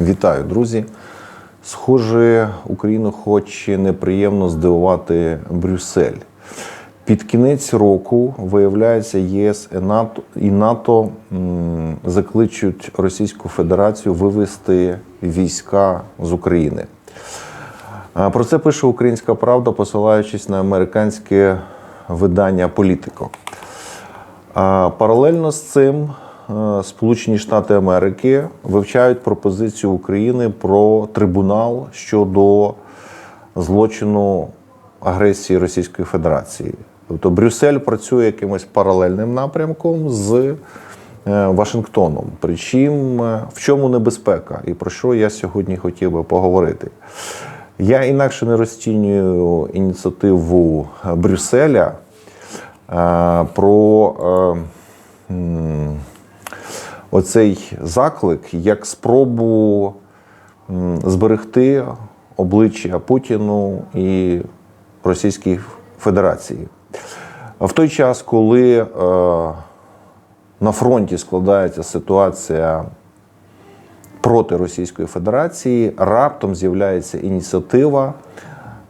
Вітаю, друзі. Схоже, Україну хоче неприємно здивувати Брюссель. Під кінець року, виявляється, ЄС і НАТО, і НАТО закличуть Російську Федерацію вивести війська з України. Про це пише Українська Правда, посилаючись на американське видання Політико. Паралельно з цим Сполучені Штати Америки вивчають пропозицію України про трибунал щодо злочину агресії Російської Федерації. Тобто Брюссель працює якимось паралельним напрямком з е, Вашингтоном. Причому е, в чому небезпека і про що я сьогодні хотів би поговорити. Я інакше не розцінюю ініціативу Брюсселя е, про е, оцей заклик як спробу зберегти обличчя Путіну і Російській Федерації. В той час, коли е, на фронті складається ситуація проти Російської Федерації, раптом з'являється ініціатива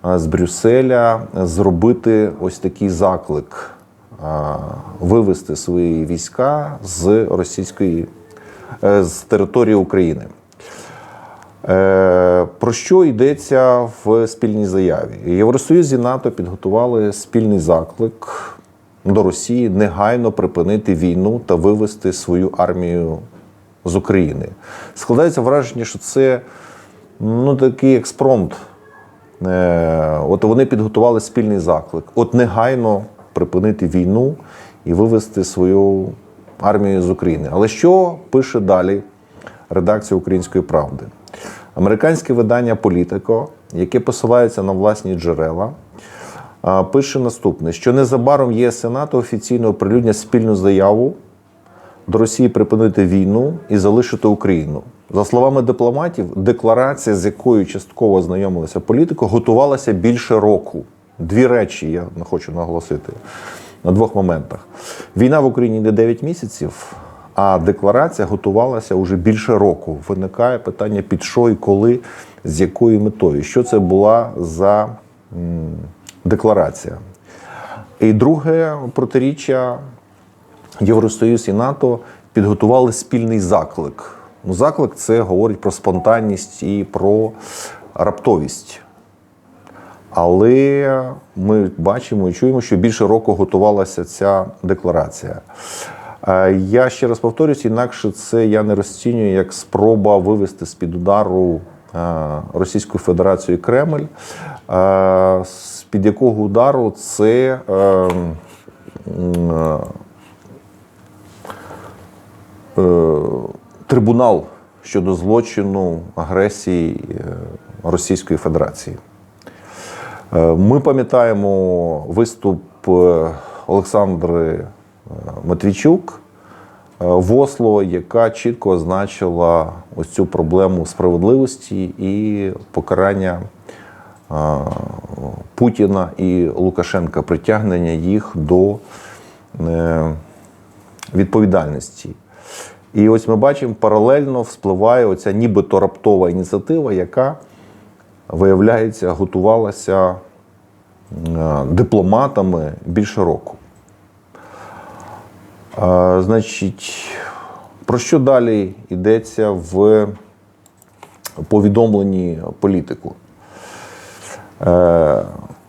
е, з Брюсселя зробити ось такий заклик вивести свої війська з російської е, з території України. Е, Про що йдеться в спільній заяві? Євросоюз і НАТО підготували спільний заклик до Росії негайно припинити війну та вивести свою армію з України. Складається враження, що це ну, такий експромт. Е, От вони підготували спільний заклик. От негайно припинити війну і вивести свою армію з України. Але що пише далі редакція Української правди? Американське видання Політико, яке посилається на власні джерела, пише наступне: що незабаром ЄС і офіційно оприлюднять спільну заяву до Росії припинити війну і залишити Україну. За словами дипломатів, декларація, з якою частково ознайомилася політико, готувалася більше року. Дві речі я хочу наголосити на двох моментах. Війна в Україні йде 9 місяців, а декларація готувалася уже більше року. Виникає питання під що і коли, з якою метою. Що це була за декларація? І друге протиріччя Євросоюз і НАТО підготували спільний заклик. Ну, заклик це говорить про спонтанність і про раптовість. Але ми бачимо і чуємо, що більше року готувалася ця декларація. Е, Я ще раз повторюсь, інакше це я не розцінюю як спроба вивести з-під удару е, Російську Федерацію і Кремль, е, з-під якого удару це трибунал щодо злочину агресії Російської Федерації. Е, Ми пам'ятаємо виступ е, Олександри е, Матвійчук в Осло, яка чітко означила ось цю проблему справедливості і покарання Путіна і Лукашенка, притягнення їх до відповідальності. І ось ми бачимо, паралельно вспливає оця нібито раптова ініціатива, яка, виявляється, готувалася е, дипломатами більше року. Значить, про що далі йдеться в повідомленні політику? Е,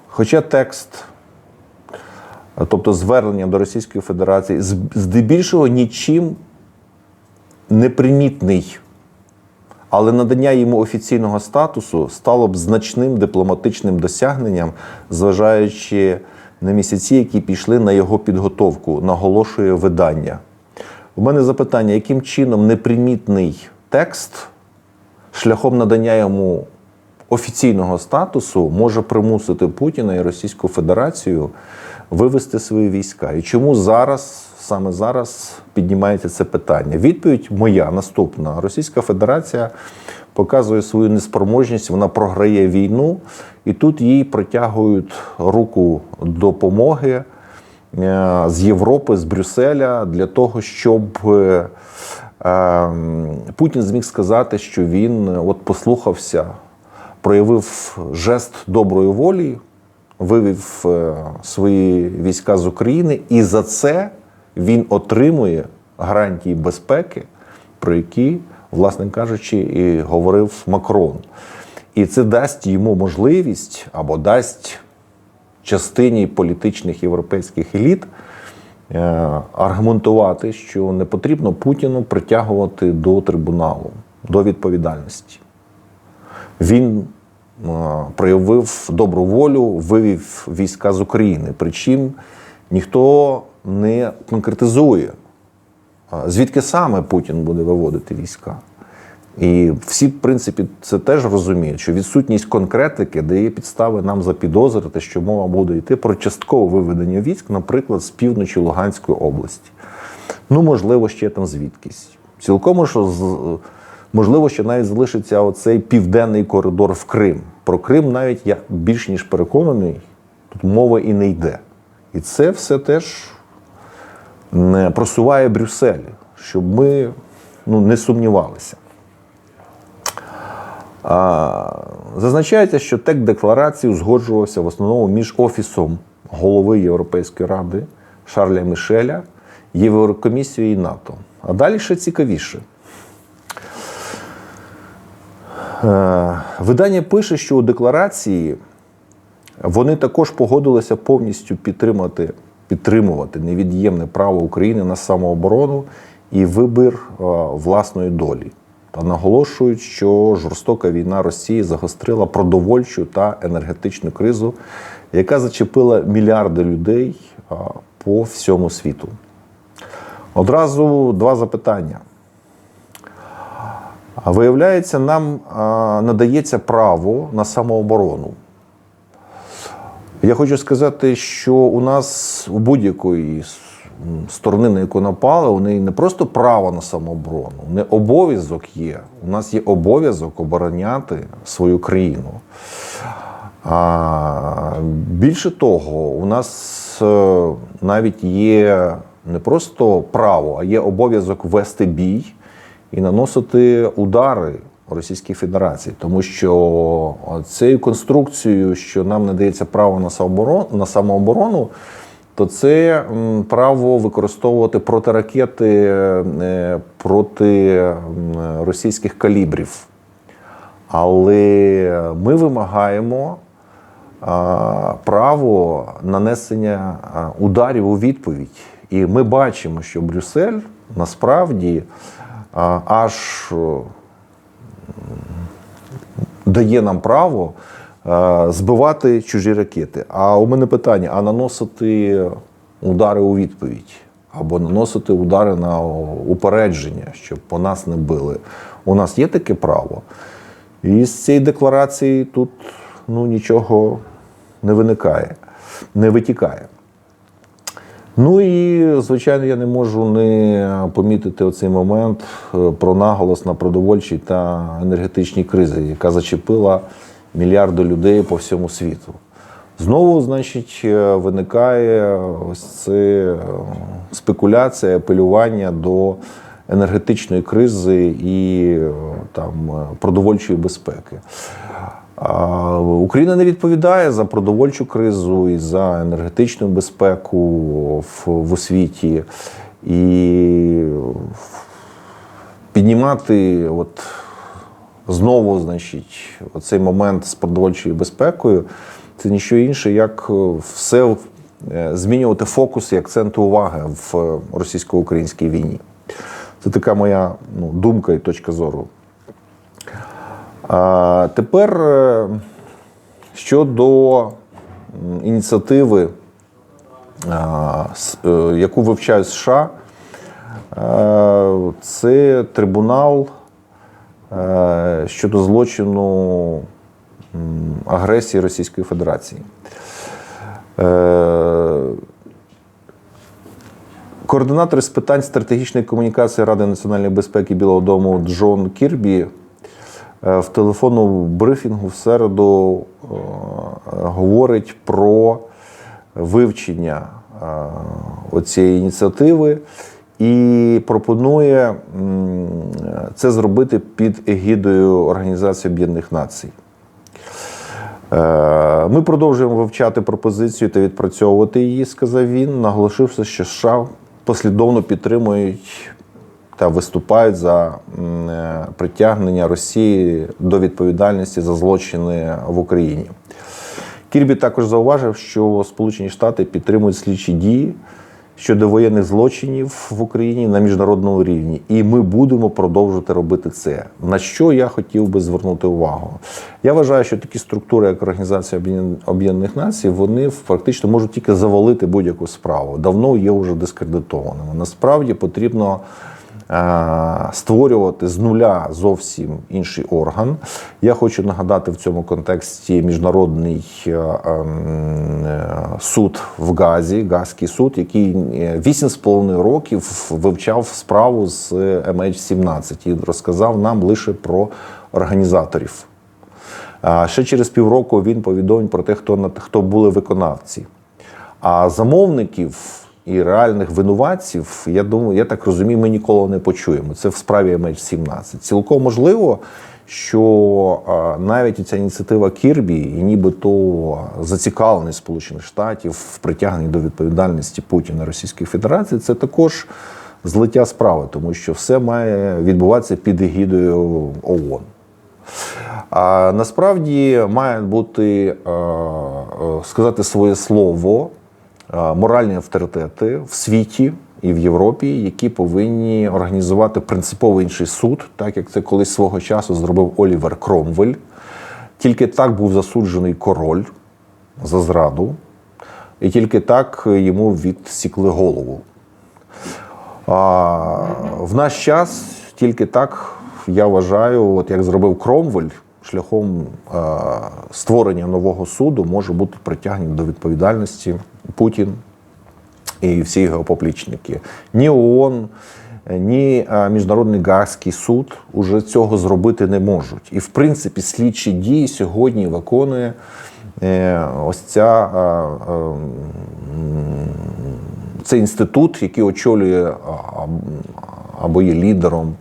Хоча текст тобто звернення до Російської Федерації, здебільшого нічим непримітний, але надання йому офіційного статусу стало б значним дипломатичним досягненням, зважаючи на місяці, які пішли на його підготовку, наголошує видання. У мене запитання, яким чином непримітний текст шляхом надання йому офіційного статусу може примусити Путіна і Російську Федерацію вивести свої війська. І чому зараз, саме зараз, піднімається це питання? Відповідь моя наступна: Російська Федерація показує свою неспроможність, вона програє війну, і тут їй протягують руку допомоги е, з Європи, з Брюсселя для того, щоб е, ем, Путін зміг сказати, що він от послухався, проявив жест доброї волі, вивів е, свої війська з України, і за це він отримує гарантії безпеки, про які, власне кажучи, і говорив Макрон. І це дасть йому можливість або дасть частині політичних європейських еліт е, аргументувати, що не потрібно Путіну притягувати до трибуналу, до відповідальності. Він проявив добру волю, вивів війська з України. Причому ніхто не конкретизує, звідки саме Путін буде виводити війська. І всі, в принципі, це теж розуміють, що відсутність конкретики дає підстави нам запідозрити, що мова буде йти про часткове виведення військ, наприклад, з півночі Луганської області. Ну, можливо, ще там звідкись. Цілком що можливо, що навіть залишиться оцей південний коридор в Крим. Про Крим навіть я більш ніж переконаний, тут мова і не йде. І це все теж просуває Брюссель, щоб ми ну, не сумнівалися. А, Зазначається, що текст декларації узгоджувався в основному між Офісом голови Європейської ради Шарля Мішеля, Єврокомісією і НАТО. А далі ще цікавіше. Е, Видання пише, що у декларації вони також погодилися повністю підтримати, підтримувати невід'ємне право України на самооборону і вибір е, власної долі. Та наголошують, що жорстока війна Росії загострила продовольчу та енергетичну кризу, яка зачепила мільярди людей е, по всьому світу. Одразу два запитання. Виявляється, нам надається право на самооборону. Я хочу сказати, що у нас у будь-якої сторони, на яку напали, у неї не просто право на самооборону, не обов'язок є. У нас є обов'язок обороняти свою країну. А, більше того, у нас е, навіть є не просто право, а є обов'язок вести бій і наносити удари Російській Федерації, тому що цією конструкцією, що нам надається право на самооборону, то це право використовувати протиракети е, проти російських калібрів. Але ми вимагаємо право нанесення ударів у відповідь. І ми бачимо, що Брюссель насправді аж дає нам право е, збивати чужі ракети. А у мене питання: а наносити удари у відповідь? Або наносити удари на упередження, щоб по нас не били. У нас є таке право. І з цієї декларації тут ну, нічого не виникає, не витікає. Ну і, звичайно, я не можу не помітити оцей момент е, про наголос на продовольчій та енергетичній кризі, яка зачепила мільярди людей по всьому світу. Знову, значить, е, виникає ось це е, спекуляція, апелювання до енергетичної кризи і там продовольчої безпеки. Україна не відповідає за продовольчу кризу і за енергетичну безпеку в, в освіті. І піднімати от знову, значить, оцей момент з продовольчою безпекою це ніщо інше, як все е, змінювати фокус і акценти уваги в російсько-українській війні. Це така моя ну, думка і точка зору. Тепер е, щодо ініціативи, с- е, яку вивчають США, е, це трибунал е, щодо злочину агресії Російської Федерації. Е, Координатор з питань стратегічної комунікації Ради національної безпеки Білого Дому Джон Кірбі е, в телефонному брифінгу в середу е, говорить про вивчення е, оцієї ініціативи і пропонує це зробити під егідою Організації Об'єднаних Націй. Е, Ми продовжуємо вивчати пропозицію та відпрацьовувати її, сказав він, наголошивши, що США послідовно підтримують та виступають за е, притягнення Росії до відповідальності за злочини в Україні. Кірбі також зауважив, що Сполучені Штати підтримують слідчі дії щодо воєнних злочинів в Україні на міжнародному рівні, і ми будемо продовжувати робити це. На що я хотів би звернути увагу? Я вважаю, що такі структури, як Організація Об'єднаних- Націй, вони фактично можуть тільки завалити будь-яку справу. Давно є вже дискредитованими. Насправді потрібно створювати з нуля зовсім інший орган. Я хочу нагадати в цьому контексті міжнародний е, ем, е, суд в Газі, Газький суд, який е, 8,5 років вивчав справу з MH17 і розказав нам лише про організаторів. Ще через півроку він повідомив про те, хто хто були виконавці. А замовників і реальних винуватців, я думаю, я так розумію, ми ніколи не почуємо. Це в справі MH17. Цілком можливо, що навіть ця ініціатива Кірбі і нібито зацікавленість Сполучених Штатів в притягненні до відповідальності Путіна Російської Федерації, це також злиття справи, тому що все має відбуватися під егідою ООН. А насправді має бути е, е, сказати своє слово е, моральні авторитети в світі і в Європі, які повинні організувати принципово інший суд, так як це колись свого часу зробив Олівер Кромвель. Тільки так був засуджений король за зраду, і тільки так йому відсікли голову. А в наш час тільки так, я вважаю, от як зробив Кромвель, шляхом е, створення нового суду може бути притягнені до відповідальності Путін і всі його поплічники. Ні ООН, ні е, Міжнародний Гаагський суд уже цього зробити не можуть. І в принципі слідчі дії сьогодні виконує е, ось ця. е, е, це інститут, який очолює або є лідером е,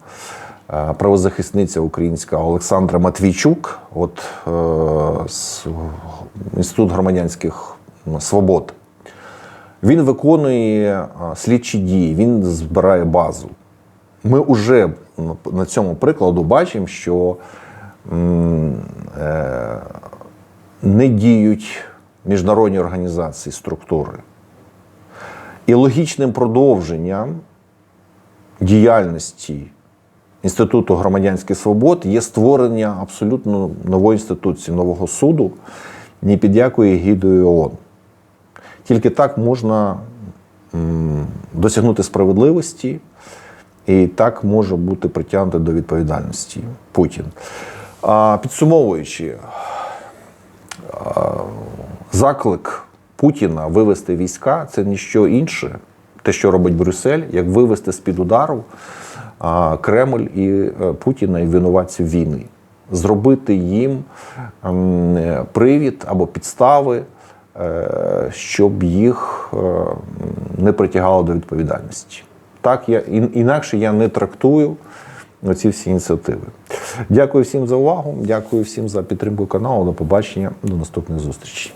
правозахисниця українська Олександра Матвійчук, от е, з Інститут громадянських свобод. Він виконує слідчі дії, він збирає базу. Ми вже на цьому прикладу бачимо, що е, не діють міжнародні організації, структури. І логічним продовженням діяльності Інституту громадянських свобод є створення абсолютно нової інституції, нового суду, ні під якою гідою ООН. Тільки так можна досягнути справедливості, і так може бути притягнути до відповідальності Путін. Підсумовуючи, заклик Путіна вивести війська це ніщо інше, те, що робить Брюссель, як вивести з-під удару а, Кремль і е, Путіна і винуватців війни, зробити їм е, привід або підстави, е, щоб їх е, не притягало до відповідальності. Так, я інакше я не трактую ці всі ініціативи. Дякую всім за увагу. Дякую всім за підтримку каналу. До побачення, до наступних зустрічей.